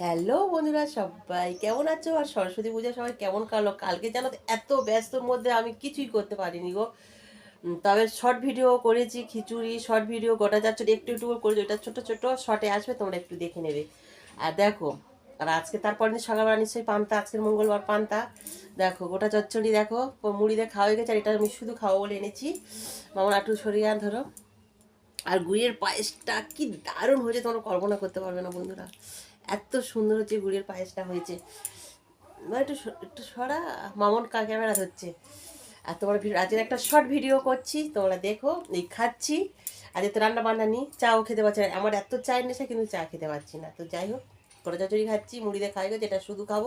Hello বন্ধুরা, সবাই কেমন আছো? আর সরস্বতী পূজা সবাই কেমন কালো? কালকে জানো এত ব্যস্তর মধ্যে আমি কিছুই করতে পারিনি গো। তবে শর্ট ভিডিও করেছি, খিচুড়ি শর্ট ভিডিও গোটা যাচ্ছে একটু একটু করে করেছি। ওটা ছোটো ছোটো শর্টে আসবে, তোমরা একটু দেখে নেবে। আর দেখো, আর আজকে তারপর দিন সকালবেলা নিশ্চয়ই পান্তা, আজকের মঙ্গলবার পান্তা। দেখো, গোটা চচ্চড়ি, দেখো, মুড়ি দিয়ে খাওয়া হয়ে গেছে, আর এটা আমি শুধু খাওয়া বলে এনেছি। মামন আটু সরিয়ে ধরো। আর গুড়ের পায়েসটা কি দারুণ হয়েছে, তোমরা কল্পনা করতে পারবে না বন্ধুরা। এত সুন্দর হচ্ছে গুড়ের পায়েসটা হয়েছে। একটু একটু সরা, মামন কা ক্যামেরা ধরছে। আর তোমার আজকের একটা শর্ট ভিডিও করছি, তোমরা দেখো, এই খাচ্ছি। আজকে তো রান্না বান্না নি চাও খেতে পারছি না। আমার এত চায়ের নেশা, কিন্তু চা খেতে পারছি না। তো যাই হোক, গোটা চচড়ি খাচ্ছি, মুড়ি দিয়ে খাই, যেটা শুধু খাব।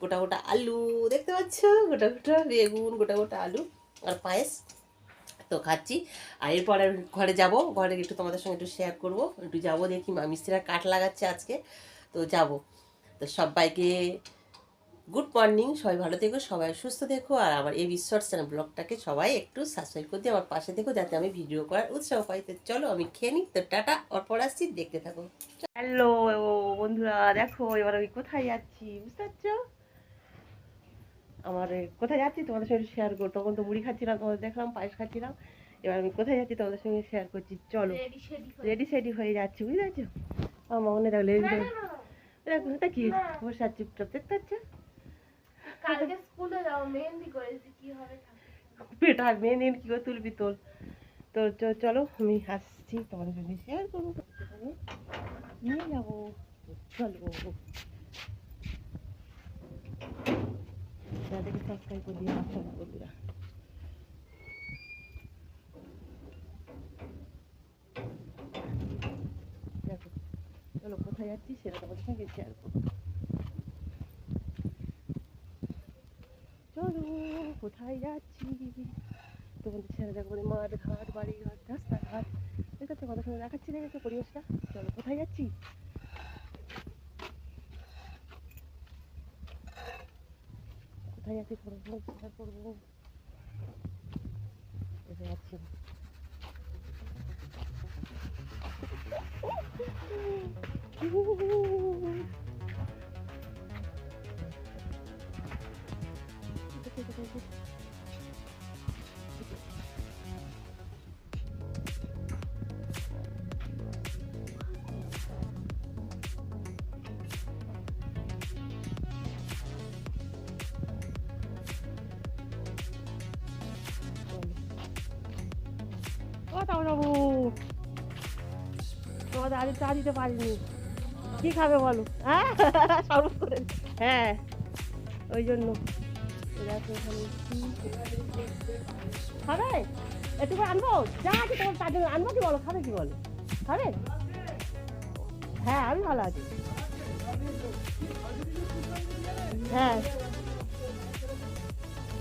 গোটা গোটা আলু, দেখতে পাচ্ছ? গোটা গোটা বেগুন, গোটা গোটা আলু আর পায়েস। তো খাচ্ছি। আর এরপরে ঘরে যাব। ঘরে একটু তোমাদের সঙ্গে একটু শেয়ার করব। একটু যাব দেখি মিস্ত্রিরা কাঠ লাগাচ্ছে আজকে। তো যাব। তো সবাইকে গুড মর্নিং সবাই ভালো থেকো, সবাই সুস্থ দেখো আর আমার এই বিশ্বাস চ্যানেল ব্লগটাকে সবাই একটু সাবস্ক্রাইব করে দিয়ে আমার পাশে দেখো যাতে আমি ভিডিও করার উৎসাহ পাই। তো চলো আমি খেয়ে নিই। তো টাটা অরপর আসছি। দেখতে থাকো। হ্যালো বন্ধুরা, দেখো এবার আমি কোথায় যাচ্ছি? বুঝতে পারছ? আমার কোথায় যাচ্ছি? তোমাদের সঙ্গে শেয়ার করো তখন তো মুড়ি খাচ্ছিলাম তোমাদের দেখলাম পায়েস খাচ্ছিলাম। এবার আমি কোথায় যাচ্ছি? তোমাদের সঙ্গে শেয়ার করছি। চলো। রেডি সেডি হয়ে যাচ্ছি বুঝতে পারছ আমার মনে দেখো রেডি দেখো এটা কি? বসে আর চুপচাপ দেখতে পাচ্ছ? কালকে স্কুলে যাও মেহেন্দি করেছি কি হবে পেট আর মেয়ে নিয়ে কী করে তুলবি তোর? তো চলো আমি আসছি তোমাদের সঙ্গে শেয়ার করব। নিয়ে যাব। চলো। যাদেরকে সাবস্ক্রাইব করে দিয়ে না বন্ধুরা। দেখো, চলো কোথায় যাচ্ছি সেটা তোমাদের সঙ্গে শেয়ার করব। চলো, কোথায় যাচ্ছি? তোমাদের ছেড়ে দেখো মাঠ ঘাট বাড়ি ঘাট রাস্তাঘাট। আছে কথা শুনে দেখাচ্ছি দেখেছ পরিবেশটা? চলো, কোথায় যাচ্ছি? কোথায় যাচ্ছি তোমাদের সঙ্গে শেয়ার করব কোথায় কোথাও যাব তোমাদের আজ চা দিতে পারিনি। কি খাবে বলো? হ্যাঁ? শরবত করে। হ্যাঁ ওই জন্য। এখানে খাবে? একটু করে আনব? যা আছে তোমার তার জন্য আনব কি বলো? খাবে কি বলো? খাবে? হ্যাঁ আমি ভালো আছি। হ্যাঁ।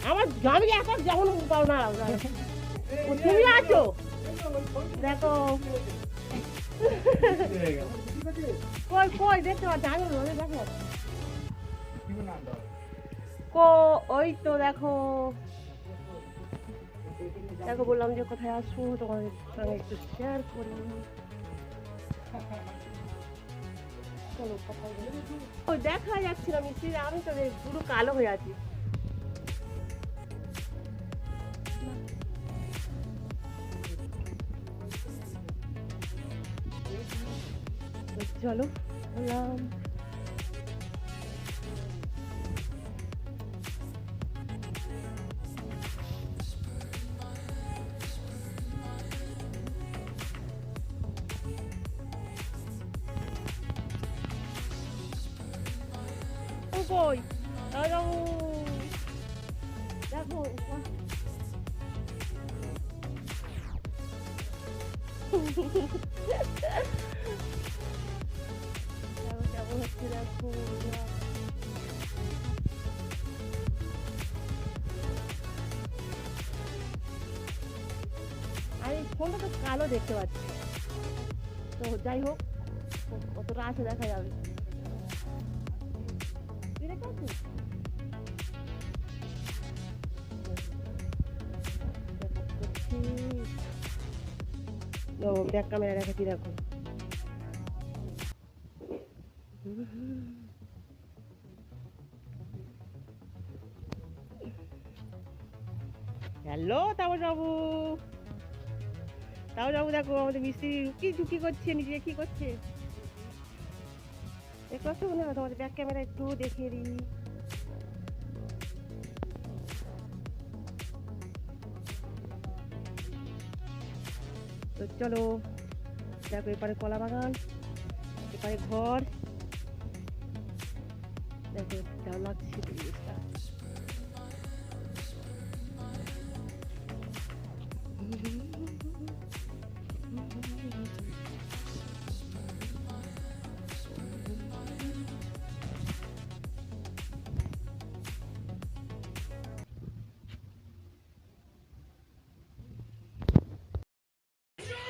আমার আমি একা যেমন পাও না, তুমি আছো। দেখো। কই কই, দেখতে পাচ্ছি? বলে দেখো। কো, ওই তো দেখো। দেখো, বললাম যে কোথায় আসব, তোমাদের সঙ্গে একটু শেয়ার করি। দেখা যাচ্ছিল মিস্ত্রি আমি তো রে পুরো কালো হয়ে আছি। চলো বললাম ও কই হ্যালো দেখো হচ্ছে দেখো আমি ফোনটা তো কালো দেখতে পাচ্ছি। তো যাই হোক, কতটা আছে দেখা যাবে। তুই দেখতে ব্যাক ক্যামেরা দেখাচ্ছি দেখো হ্যালো তাও বাবু তাও যাব দেখো, আমাদের মিস্ত্রি রুকি ঝুঁকি করছে, নিজে কি করছে? দেখতে পাচ্ছ না, তোমাদের ব্যাক ক্যামেরা একটু দেখিয়ে দিই। তো চলো, দেখো এপারে কলা বাগান, এপারে ঘর। দেখো কেমন লাগছে পরিবেশটা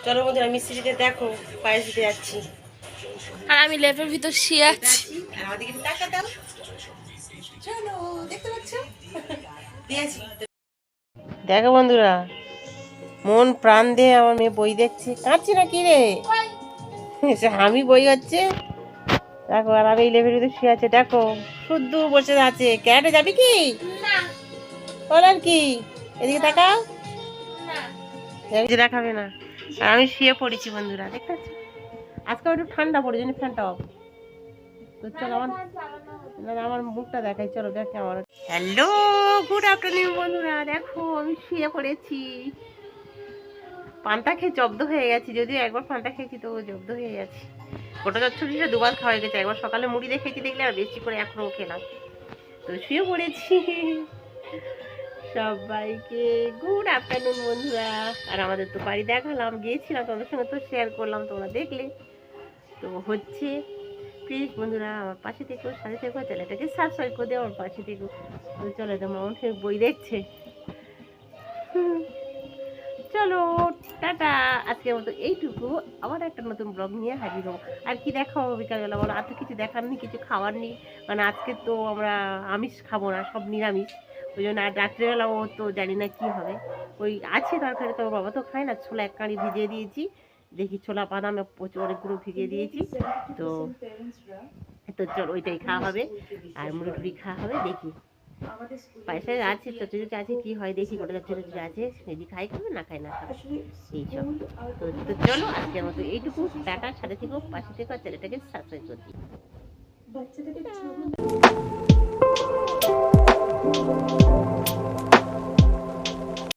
চলো বন্ধুরা মিস্ত্রিতে দেখো পায়েস দিতে যাচ্ছি। আর আমি লেপের ভিতর শুয়ে আছি আর আমাদেরকে একটু টাকা দাও চলো দেখতে পাচ্ছ? দিয়েছি। দেখো বন্ধুরা মন প্রাণ দিয়ে আমার মেয়ে বই দেখছে। কাঁদছি না কি রে? সে আমি বই হচ্ছে? দেখো আর আমি ইলেভেন শুয়ে আছে দেখো। শুদ্ধ বসে আছে। ক্যারাটে যাবি কি? না। বলার কি? এদিকে তাকাও। না। দেখাবে না। আর আমি শুয়ে পড়েছি বন্ধুরা দেখতে পাচ্ছ? আজকে একটু ঠান্ডা পড়ে জন্য ফ্যানটা অফ তো চলো আমার না না, আমার মুখটা দেখাই, চলো আমার হ্যালো গুড আফটারনুন বন্ধুরা। আমি শুয়ে পড়েছি। পান্তা খেয়ে জব্দ হয়ে গেছি, যদিও একবার পান্তা খেয়েছি তো জব্দ হয়ে গেছি। গোটা দুবার খাওয়া গেছে। একবার সকালে মুড়ি দেখেছি দেখলে আর বেশি করে এখনও খেলাম তো শুয়ে পড়েছি। সবাইকে গুড আফটারনুন বন্ধুরা। আর আমাদের তো বাড়ি দেখালাম, গিয়েছিলাম, তোমাদের সঙ্গে তো শেয়ার করলাম, তোমরা দেখলে। তো হচ্ছে প্লিজ বন্ধুরা, আমার পাশে থেকো, সাথে থেকো, চ্যানেলটাকে সাবস্ক্রাইব করে দেও, আমার পাশে থেকো। তো চলো তো মামন বই দেখছে। চলো, টাটা। আজকের মতো এইটুকু। আবার একটা নতুন ব্লগ নিয়ে হাজির হব। আর কি দেখাবো বিকালবেলা, বলো? আর তো কিছু দেখার নেই, কিছু খাওয়ার নেই। মানে আজকে তো আমরা আমিষ খাব না, সব নিরামিষ। ওই জন্য আর রাত্রেবেলা ও তো জানি না কি হবে। ওই আছে তরকারি তো বাবা তো খায় না। ছোলা এক কাঁড়ি ভিজিয়ে দিয়েছি। দেখি ছোলা বাদামে প্রচুর অনেকগুলো ভিজিয়ে দিয়েছি। তো তো চল ওইটাই খাওয়া হবে। আর মুড়ি টুড়ি খাওয়া হবে দেখি। পয়সা আছে চচড়ি আছে কি হয় দেখি গোটা চচড়ি আছে যদি খাই খাবে না খাই না খাবে। এইসব তো তো চলো আজকের মতো এইটুকু। টাটার সাথে থেকেও পাশে থেকেও ছেলেটাকে সাবস্ক্রাইব করছি